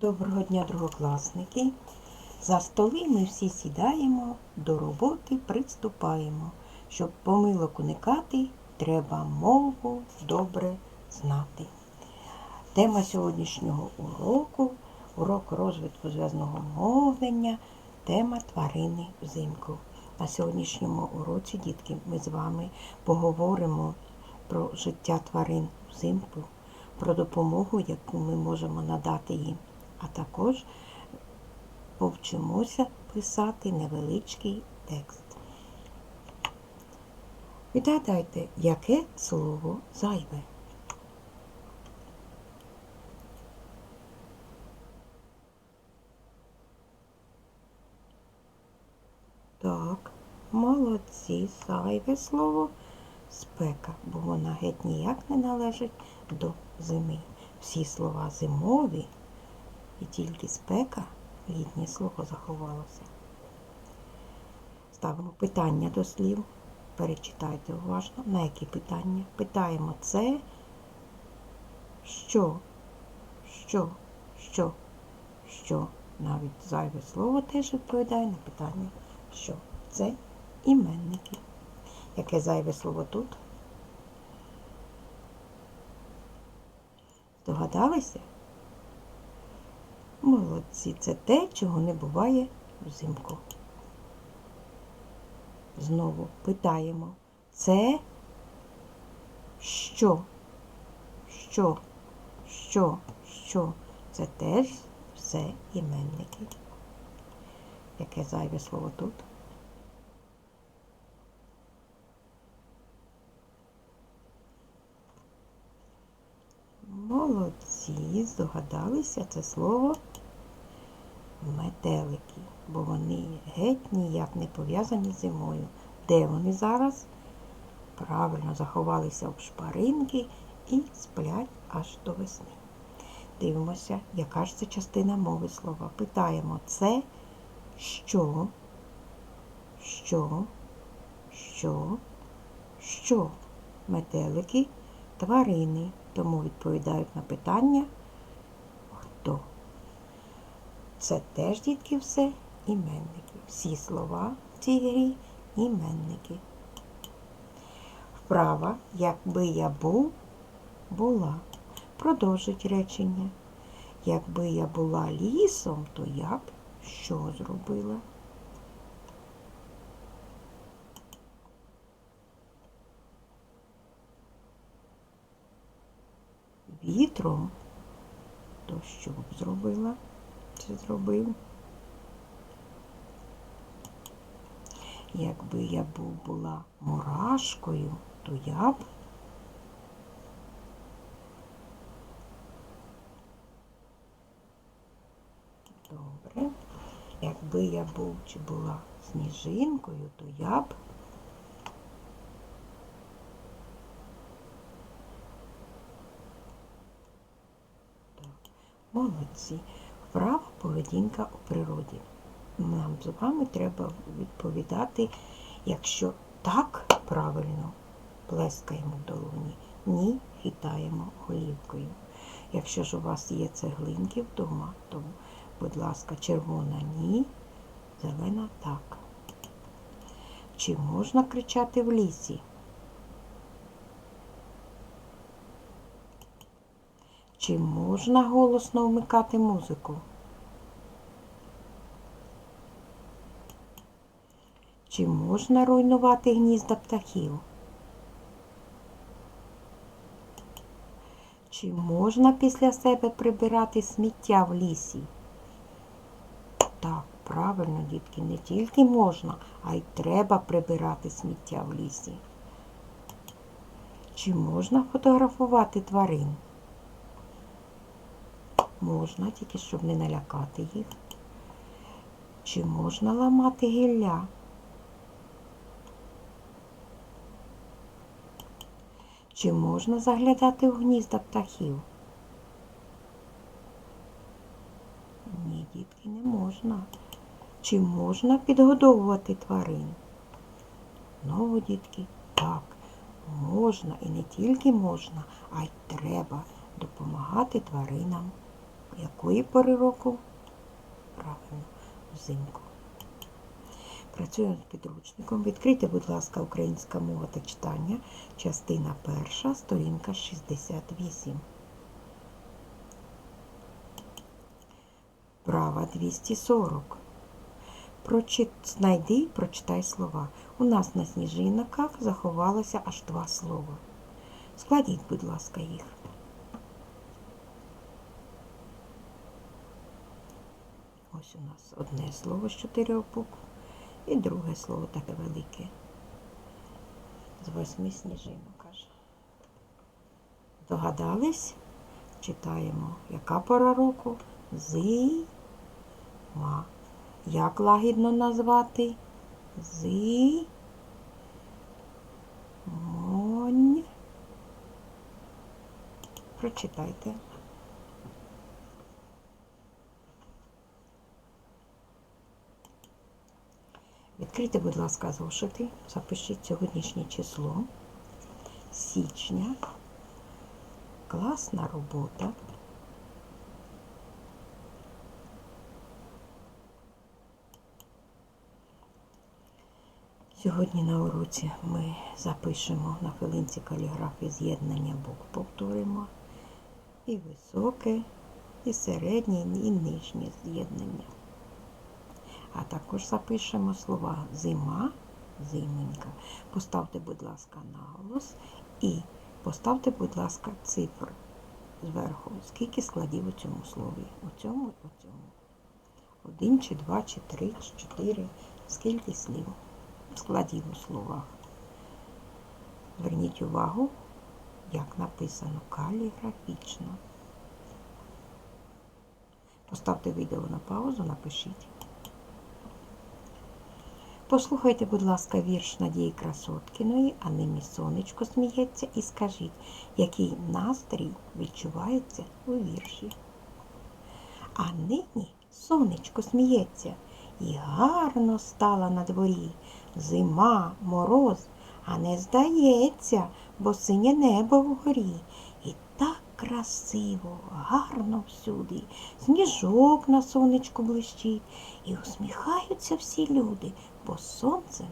Доброго дня, другокласники. За столи ми всі сідаємо, до роботи приступаємо. Щоб помилок уникати, треба мову добре знати. Тема сьогоднішнього уроку урок розвитку зв'язного мовлення, тема тварини взимку. На сьогоднішньому уроці, дітки, ми з вами поговоримо про життя тварин взимку, про допомогу, яку ми можемо надати їм, а також повчимося писати невеличкий текст. Відгадайте, яке слово зайве? Так, молодці, зайве слово спека, бо вона геть ніяк не належить до зими. Всі слова зимові, і тільки спека літнє слово заховалося. Ставимо питання до слів. Перечитайте уважно. На які питання? Питаємо це, що, що, що, що. Навіть зайве слово теж відповідає на питання, що. Це іменники. Яке зайве слово тут? Здогадалися? Молодці, це те, чого не буває взимку. Знову питаємо. Це що? Що? Що? Що? Це теж все іменники. Яке зайве слово тут? Молодці, здогадалися це слово метелики, бо вони геть ніяк не пов'язані з зимою. Де вони зараз? Правильно заховалися в шпаринки і сплять аж до весни. Дивимося, яка ж це частина мови слова. Питаємо це що, що, що, що? Метелики, тварини. Тому відповідають на питання хто. Це теж, дітки, все іменники. Всі слова в цій грі іменники. Вправа, якби я був, була. Продовжить речення. Якби я була лісом, то я б що зробила? Вітром, то що б зробила? Чи зробив? Якби я був була мурашкою, то я б Добре. Якби я був чи була сніжинкою, то я б Так. Молодці. Вправа поведінка у природі. Нам з вами треба відповідати, якщо так правильно плескаємо в долоні, ні, хитаємо голівкою. Якщо ж у вас є цеглинки вдома, то, будь ласка, червона ні, зелена так. Чи можна кричати в лісі? Чи можна голосно вмикати музику? Чи можна руйнувати гнізда птахів? Чи можна після себе прибирати сміття в лісі? Так, правильно, дітки, не тільки можна, а й треба прибирати сміття в лісі. Чи можна фотографувати тварин? Можна, тільки щоб не налякати їх. Чи можна ламати гілля? Чи можна заглядати в гнізда птахів? Ні, дітки, не можна. Чи можна підгодовувати тварин? Знову, дітки, так, можна і не тільки можна, а й треба допомагати тваринам Якої пори року? Правильно, взимку. Працюємо з підручником. Відкрийте, будь ласка, українська мова та читання, частина перша, сторінка 68. Права 240. Прочит... Знайди і прочитай слова. У нас на сніжинках заховалося аж два слова. Складіть, будь ласка, їх. Ось у нас одне слово з чотирьох букв і друге слово таке велике. З восьми сніжинок каже. Догадались? Читаємо, яка пора року? Зима. Як лагідно назвати? Зи. Монь. Прочитайте. Відкрийте, будь ласка, зошити. Запишіть сьогоднішнє число. Січня. Класна робота. Сьогодні на уроці ми запишемо на хвилинці каліграфії з'єднання букв, повторимо. І високе, і середнє, і нижнє з'єднання. А також запишемо слова зима, зименька. Поставте, будь ласка, наголос і поставте, будь ласка, цифри зверху. Скільки складів у цьому слові? У цьому і у цьому. Один чи два, чи три, чи чотири. Скільки слів? Складів у словах. Зверніть увагу, як написано каліграфічно. Поставте відео на паузу, напишіть. Послухайте, будь ласка, вірш Надії Красоткіної, а нині сонечко сміється, і скажіть, який настрій відчувається у вірші. А нині сонечко сміється, і гарно стала на дворі. Зима, мороз, а не здається, бо синє небо вгорі. І так красиво, гарно всюди, сніжок на сонечку блищить, і усміхаються всі люди, бо сонцем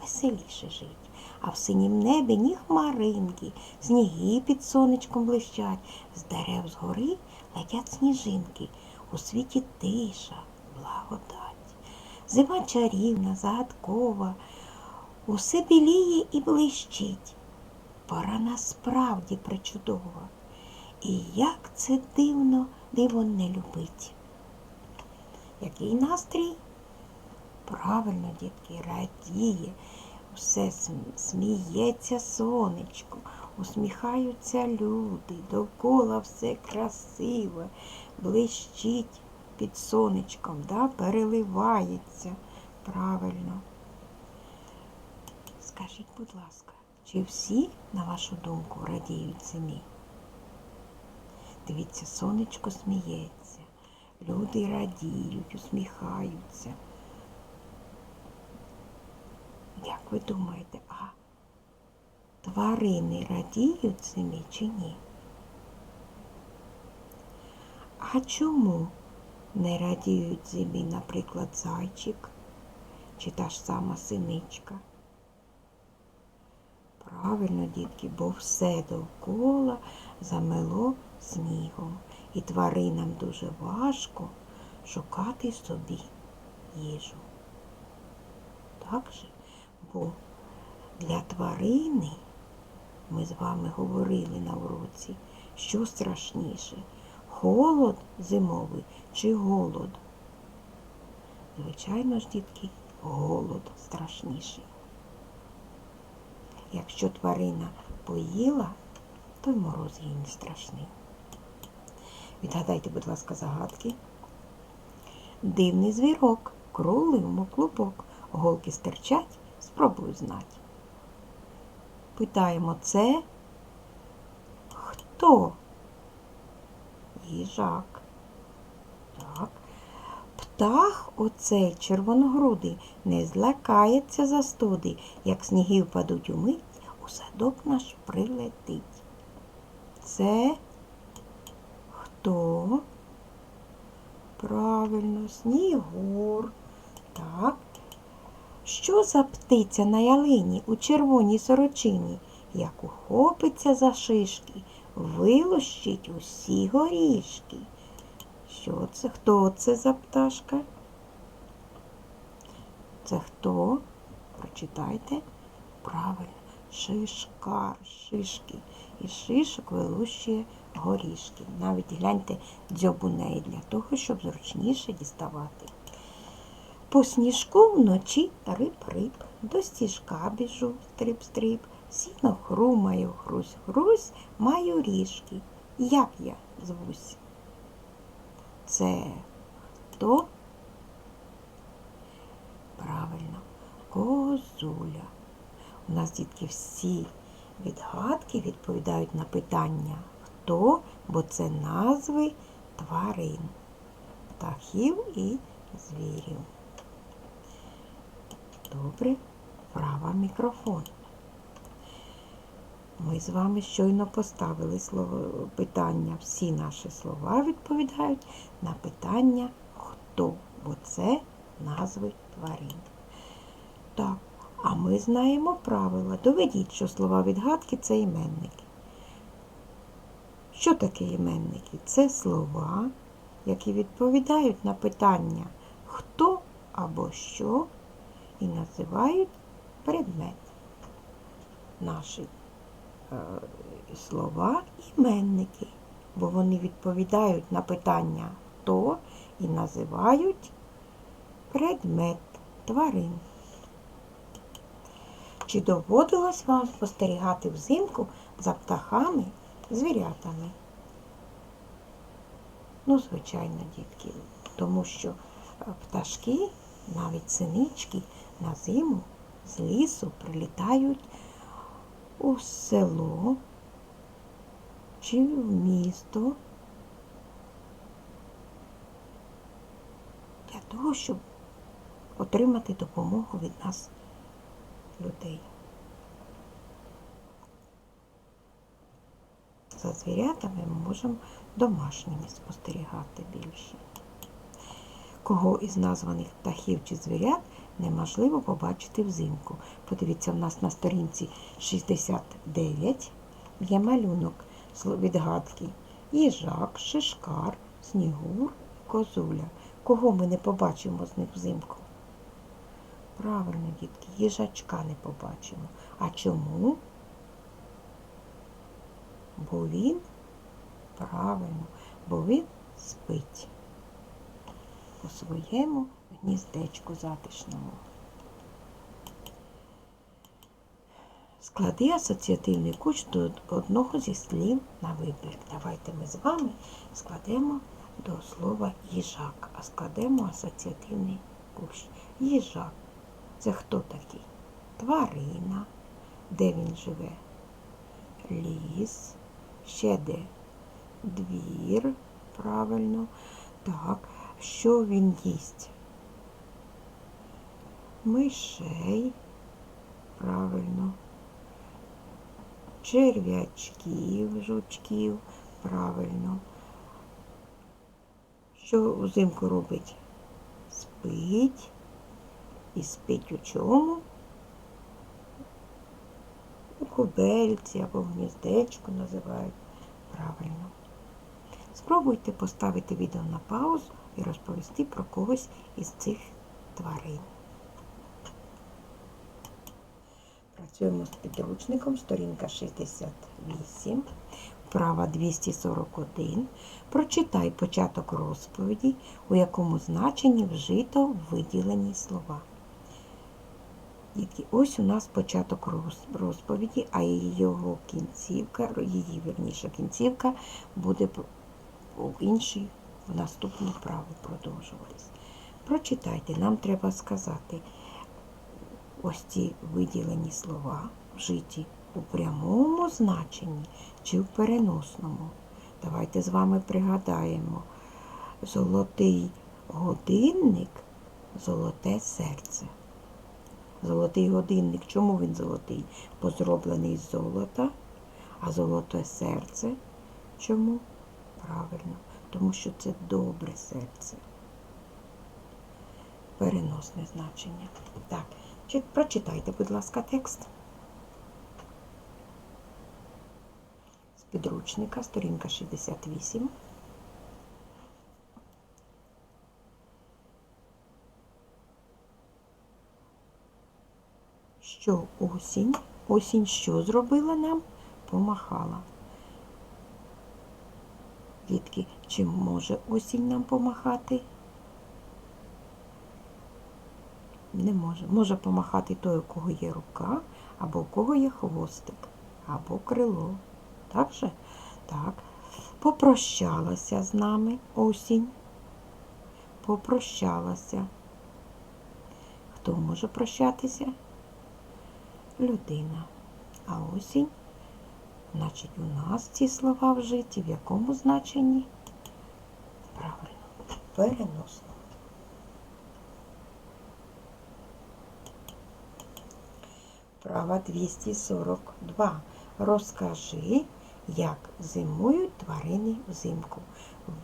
веселіше жить. А в синім небі ні хмаринки, сніги під сонечком блищать, з дерев згори летять сніжинки, у світі тиша, благодать. Зима чарівна, загадкова, усе біліє і блищить. Пора насправді причудова. І як це дивно, диво не любить. Який настрій? Правильно, дітки, радіє, все сміється сонечко, усміхаються люди, довкола все красиве, блищить під сонечком, да? переливається. Правильно. Скажіть, будь ласка, чи всі, на вашу думку, радіють зимі? Дивіться, сонечко сміється, люди радіють, усміхаються. Як ви думаєте, а тварини радіють зимі чи ні? А чому не радіють зимі, наприклад, зайчик чи та ж сама синичка? Правильно, дітки, бо все довкола замело снігом, і тваринам дуже важко шукати собі їжу. Так же? Бо для тварини ми з вами говорили на уроці, що страшніше, холод зимовий чи голод? Звичайно ж, дітки, голод страшніший. Якщо тварина поїла, то й мороз їй не страшний. Відгадайте, будь ласка, загадки. Дивний звірок, круглий мов клубок, голки стирчать, спробуй знать. Питаємо, це хто? Їжак. Так. Птах оцей червоногрудий не злякається застуди, як сніги впадуть умить, у садок наш прилетить. Це хто? Правильно, снігур. Так. Що за птиця на ялині у червоній сорочині, як ухопиться за шишки, вилощить усі горішки? Що це? Хто це за пташка? Це хто? Прочитайте. Правильно, шишкар, шишки. І шишок вилущує горішки. Навіть гляньте дзьоб неї для того, щоб зручніше діставати. По сніжку вночі рип-рип, до стіжка біжу, стрип-стрип, сіно хрумаю, хрусь-хрусь, маю ріжки. Як я звусь? Це хто? Правильно, козуля. У нас, дітки, всі відгадки відповідають на питання хто, бо це назви тварин, птахів і звірів. Добре, права мікрофон. Ми з вами щойно поставили слово, питання. Всі наші слова відповідають на питання хто, бо це назви тварин. Так, а ми знаємо правила. Доведіть, що слова відгадки це іменники. Що таке іменники? Це слова, які відповідають на питання хто або що і називають предмет. Наші е, слова іменники, бо вони відповідають на питання хто і називають предмет тварин. Чи доводилось вам спостерігати взимку за птахами, звірятами? Ну, звичайно, дітки, тому що е, пташки, навіть синички, на зиму з лісу прилітають у село чи в місто для того, щоб отримати допомогу від нас, людей. За звірятами ми можемо домашніми спостерігати більше. Кого із названих птахів чи звірят неможливо побачити взимку. Подивіться, в нас на сторінці 69 є малюнок відгадки. Їжак, шишкар, снігур, козуля. Кого ми не побачимо з них взимку? Правильно, дітки, їжачка не побачимо. А чому? Бо він, правильно, бо він спить у своєму гніздечку затишному. Склади асоціативний куч до одного зі слів на вибір. Давайте ми з вами складемо до слова їжак, а складемо асоціативний кущ. Їжак. Це хто такий? Тварина. Де він живе? Ліс. Ще де? Двір. Правильно. Так. Що він їсть? Мишей. Правильно. Черв'ячків, жучків. Правильно. Що взимку робить? Спить. І спить у чому? У кубельці або в гніздечку називають. Правильно. Спробуйте поставити відео на паузу і розповісти про когось із цих тварин. Працюємо з підручником, сторінка 68, вправа 241. Прочитай початок розповіді, у якому значенні вжито виділені слова. Дітки, ось у нас початок розповіді, а його кінцівка, її вірніше кінцівка буде у іншій в наступній вправі продовжуватись. Прочитайте, нам треба сказати ось ці виділені слова вжиті у прямому значенні чи в переносному. Давайте з вами пригадаємо. Золотий годинник, золоте серце. Золотий годинник. Чому він золотий? Бо зроблений з золота, а золоте серце. Чому? Правильно, тому що це добре серце. переносне значення. Так, прочитайте, будь ласка, текст. З підручника, сторінка 68. Що осінь? Осінь що зробила нам? Помахала. Дітки, чи може осінь нам помахати? Не може. Може помахати той, у кого є рука, або у кого є хвостик, або крило. Так же? Так. Попрощалася з нами осінь. Попрощалася. Хто може прощатися? Людина. А осінь, значить, у нас ці слова вжиті в якому значенні? Правильно, переносно. Права 242. Розкажи, як зимують тварини взимку.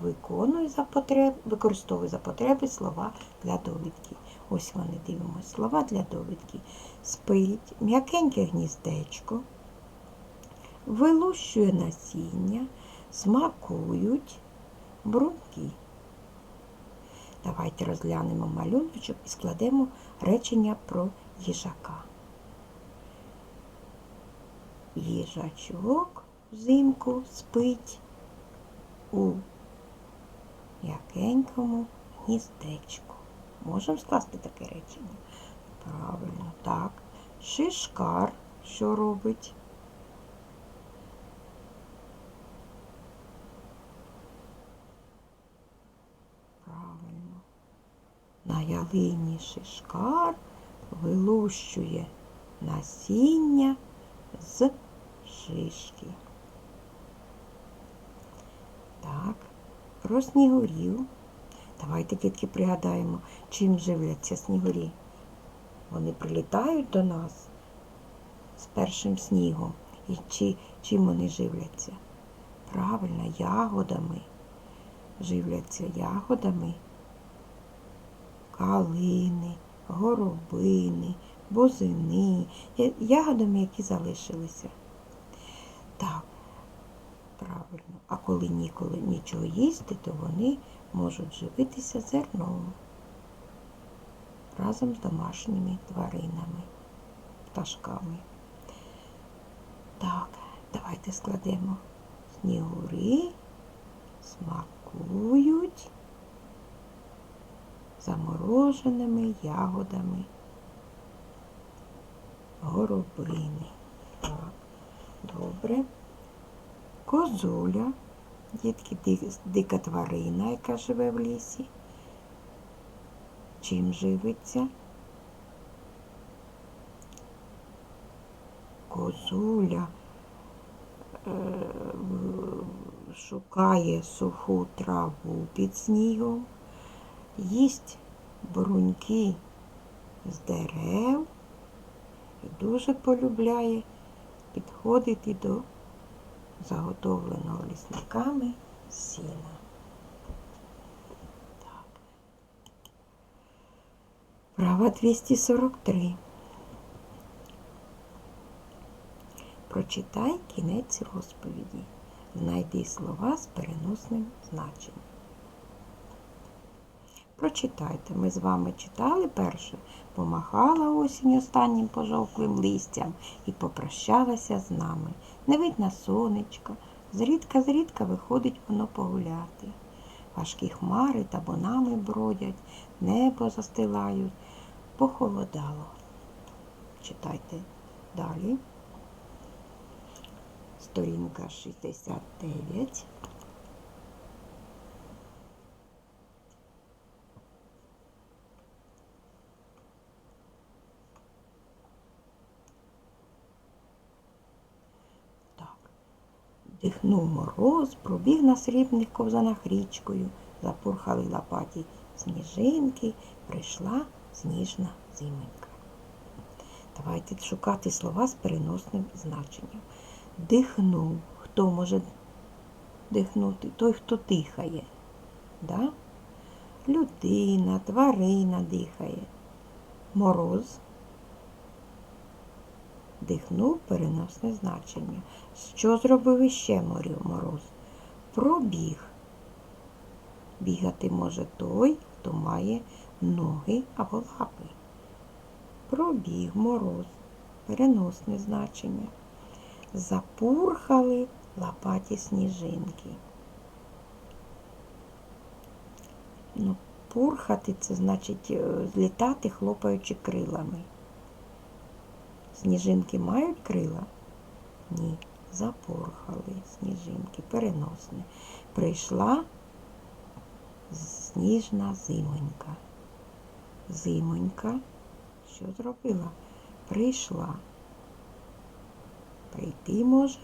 Виконуй за потреб, використовуй за потреби слова для довідки. Ось вони дивимося. Слова для довідки. Спить, м'якеньке гніздечко, вилущує насіння, смакують, брунки. Давайте розглянемо малюночок і складемо речення про їжака. Їжачок взимку спить у м'якенькому гніздечку. Можемо скласти таке речення? Правильно, так. Шишкар що робить? Правильно. На ялині шишкар вилущує насіння з шишки. Так, про снігурів. Давайте, дітки, пригадаємо, чим живляться снігурі. Вони прилітають до нас з першим снігом. І чи, чим вони живляться? Правильно, ягодами. Живляться ягодами, калини, горобини, бузини, ягодами, які залишилися. Правильно. А коли ніколи нічого їсти, то вони можуть живитися зерном разом з домашніми тваринами, пташками. Так, давайте складемо. Снігури смакують замороженими ягодами горобини. Так, добре. Козуля, дітки, дика тварина, яка живе в лісі. Чим живиться? Козуля е, шукає суху траву під снігом, їсть бруньки з дерев і дуже полюбляє підходити до заготовленого лісниками сіна. Так. Права 243. Прочитай кінець розповіді. Знайди слова з переносним значенням. Прочитайте. Ми з вами читали перше. Помахала осінь останнім пожовклим листям і попрощалася з нами. Не видно сонечка. Зрідка-зрідка виходить воно погуляти. Важкі хмари табунами бродять, небо застилають. Похолодало. Читайте далі. Сторінка 69. Дихнув мороз, пробіг на срібних ковзанах річкою, запурхали лопаті сніжинки, прийшла сніжна зименька. Давайте шукати слова з переносним значенням. Дихнув. Хто може дихнути? Той, хто дихає. Да? людина, тварина дихає. Мороз. Дихнув переносне значення. Що зробив іще морю- мороз? Пробіг. Бігати може той, хто має ноги або лапи. Пробіг мороз. Переносне значення. Запурхали лопаті сніжинки. Ну, пурхати це значить е, злітати, хлопаючи крилами. Сніжинки мають крила? Ні. Запорхали сніжинки, переносне. Прийшла сніжна зимонька. Зимонька що зробила? Прийшла. Прийти може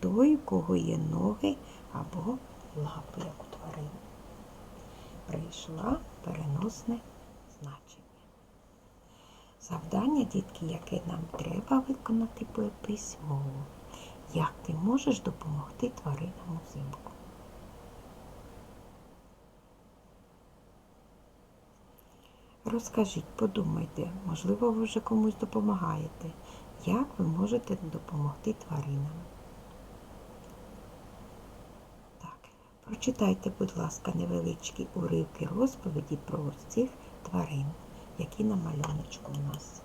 той, у кого є ноги або лапи, як у тварин. Прийшла переносне значення. Завдання, дітки, яке нам треба виконати пи- письмово. Як ти можеш допомогти тваринам взимку? Розкажіть, подумайте, можливо, ви вже комусь допомагаєте. Як ви можете допомогти тваринам? Так, прочитайте, будь ласка, невеличкі уривки розповіді про цих тварин, які на малюночку у нас.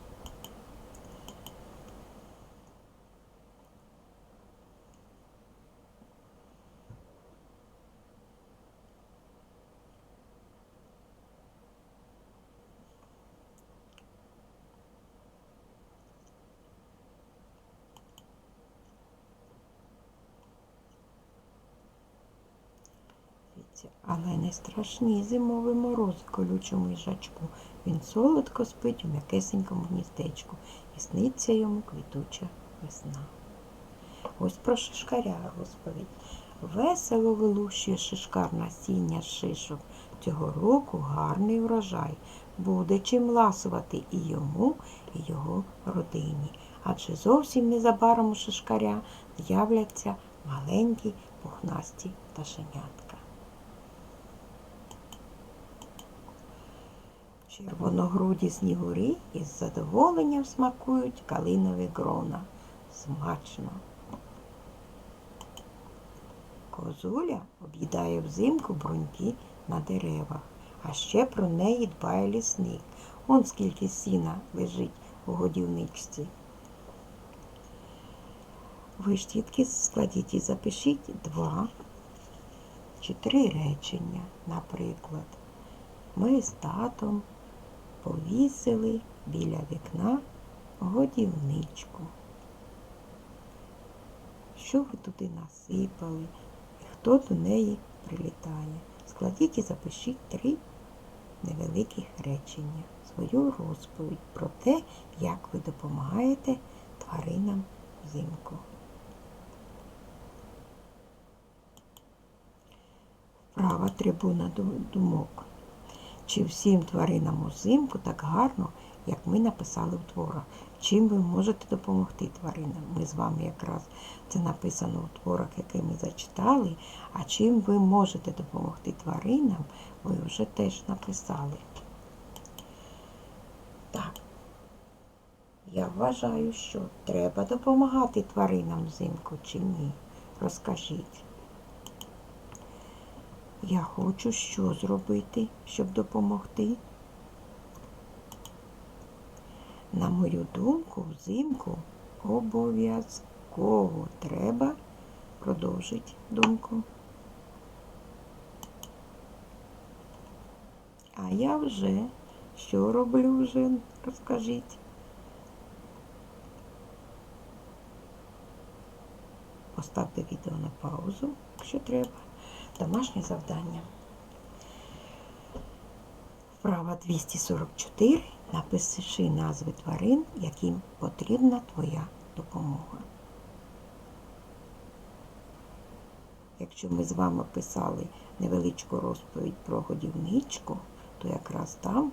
Дивіться, Але страшні зимові морози колючому їжачку. Він солодко спить у м'якесенькому гніздечку і сниться йому квітуча весна. Ось про шишкаря розповідь. Весело вилущує шишкар насіння шишок. Цього року гарний врожай. Буде чим ласувати і йому, і його родині. Адже зовсім незабаром у шишкаря з'являться маленькі пухнасті пташенятка. Червоногруді снігури із задоволенням смакують калинові грона. Смачно. Козуля об'їдає взимку бруньки на деревах, а ще про неї дбає лісник. Он скільки сіна лежить у годівничці. Ви ж тітки складіть і запишіть два чи три речення, наприклад. Ми з татом повісили біля вікна годівничку. Що ви туди насипали і хто до неї прилітає? Складіть і запишіть три невеликих речення, свою розповідь про те, як ви допомагаєте тваринам взимку. Права трибуна думок. Чи всім тваринам узимку так гарно, як ми написали в творах? Чим ви можете допомогти тваринам? Ми з вами якраз це написано в творах, які ми зачитали. А чим ви можете допомогти тваринам, ви вже теж написали. Так. Я вважаю, що треба допомагати тваринам взимку чи ні. Розкажіть. Я хочу що зробити, щоб допомогти. На мою думку, взимку обов'язково треба продовжити думку. А я вже що роблю вже, розкажіть. Поставте відео на паузу, якщо треба. Домашнє завдання. Вправа 244. Напиши назви тварин, яким потрібна твоя допомога. Якщо ми з вами писали невеличку розповідь про годівничку, то якраз там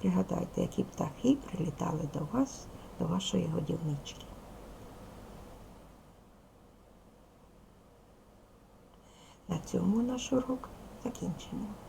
пригадайте, які птахи прилітали до вас, до вашої годівнички. На цьому наш урок закінчено.